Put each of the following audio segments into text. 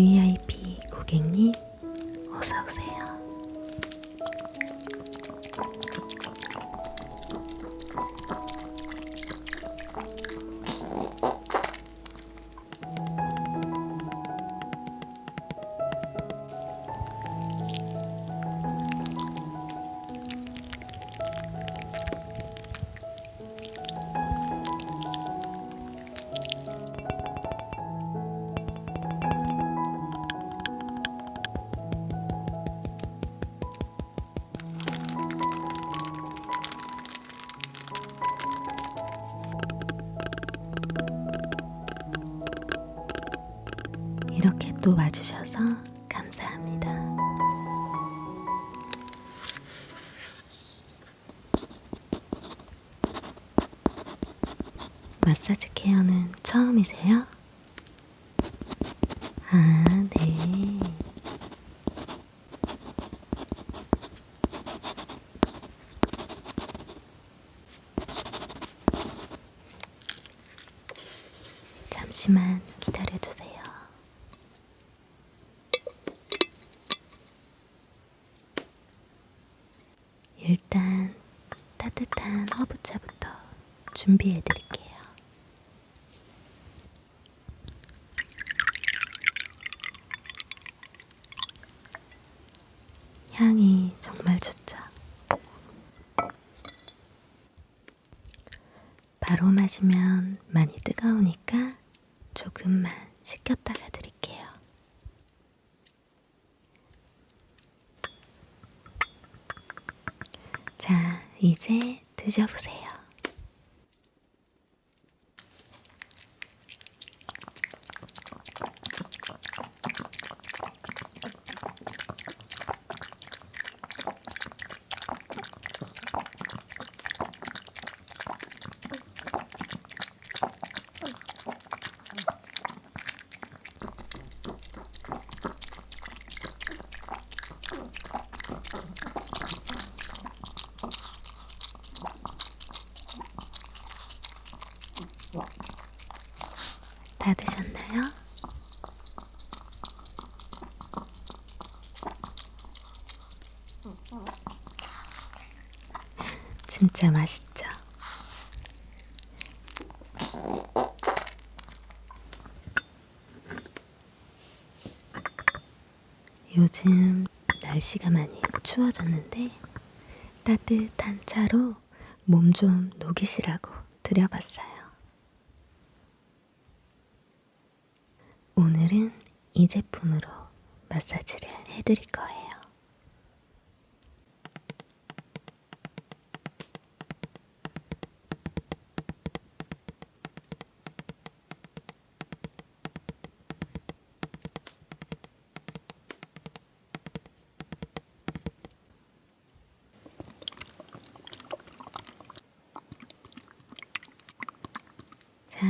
VIP 고객님, 또 와주셔서 감사합니다. 마사지 케어는 처음이세요? 아, 네. 잠시만 기다려주세요. 일단 따뜻한 허브차부터 준비해 드릴게요. 향이 정말 좋죠. 바로 마시면 많이 뜨거우니까 조금만 식혔다가 드릴게요. 자, 이제 드셔보세요. 다 드셨나요? 진짜 맛있죠? 요즘 날씨가 많이 추워졌는데 따뜻한 차로 몸 좀 녹이시라고 드려봤어요. 오늘은 이 제품으로 마사지를 해드릴 거예요. 자,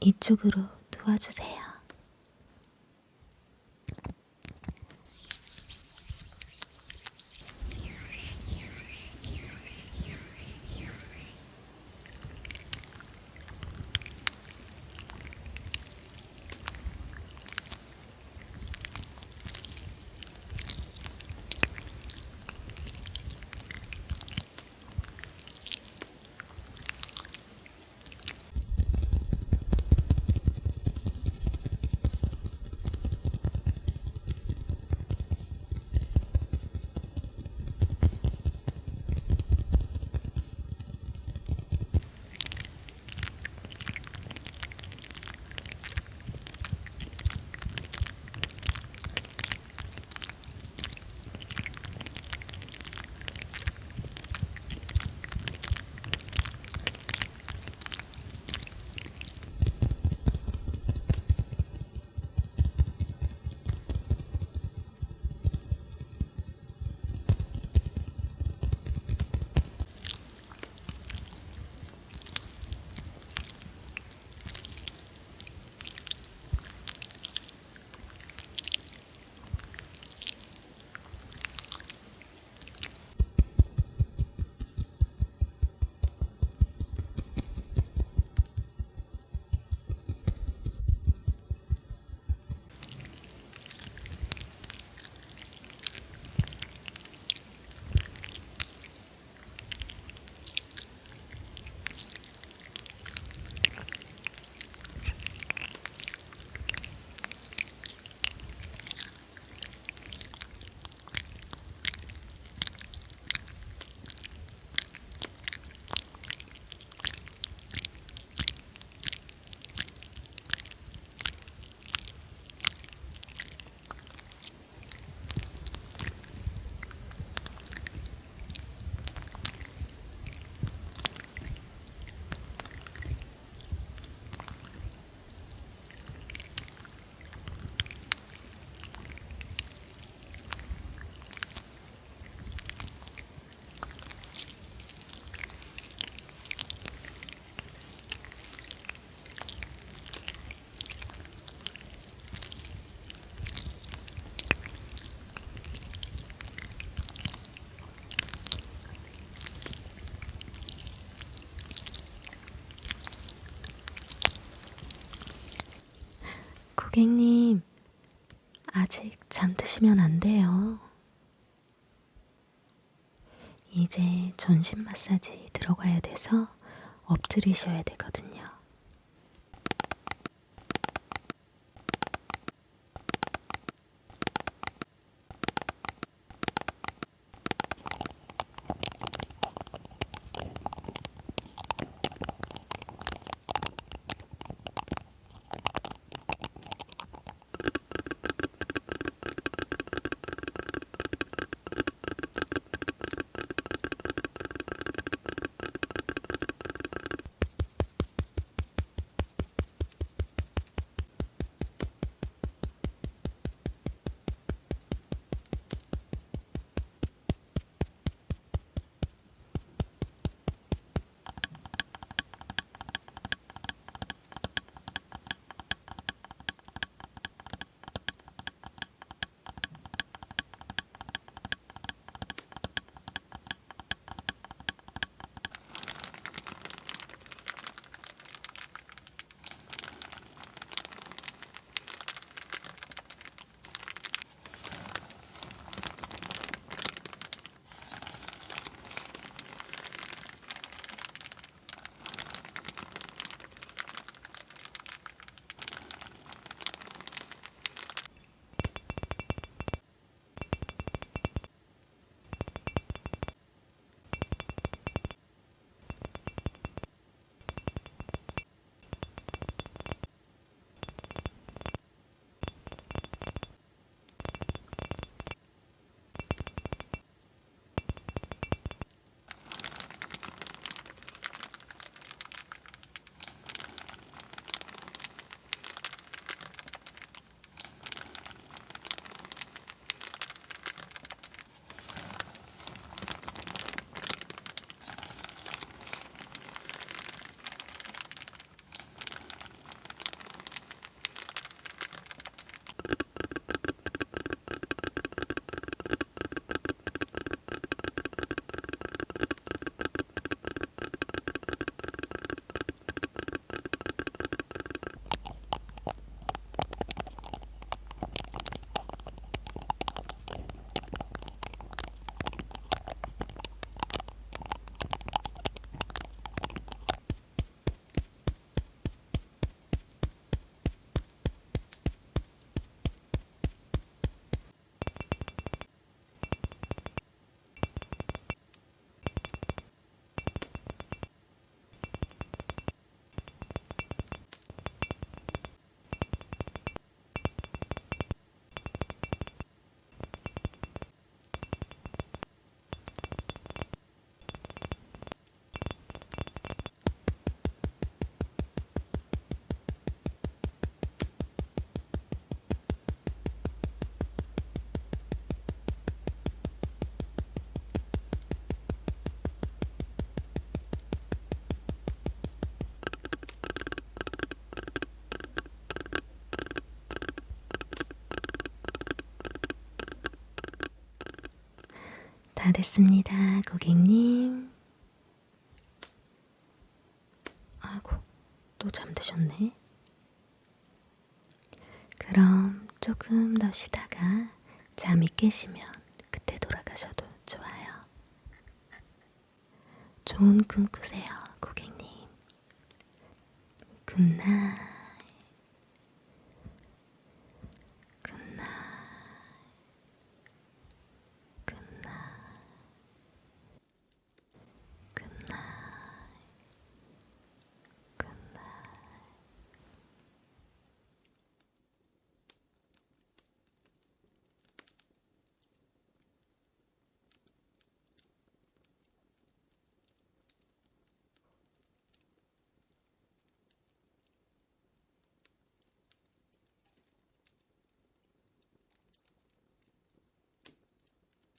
이쪽으로 누워주세요. 고객님, 아직 잠드시면 안 돼요. 이제 전신 마사지 들어가야 돼서 엎드리셔야 되거든요. 다 됐습니다, 고객님. 아이고, 또 잠드셨네. 그럼 조금 더 쉬다가 잠이 깨시면 그때 돌아가셔도 좋아요. 좋은 꿈 꾸세요, 고객님. 굿나잇.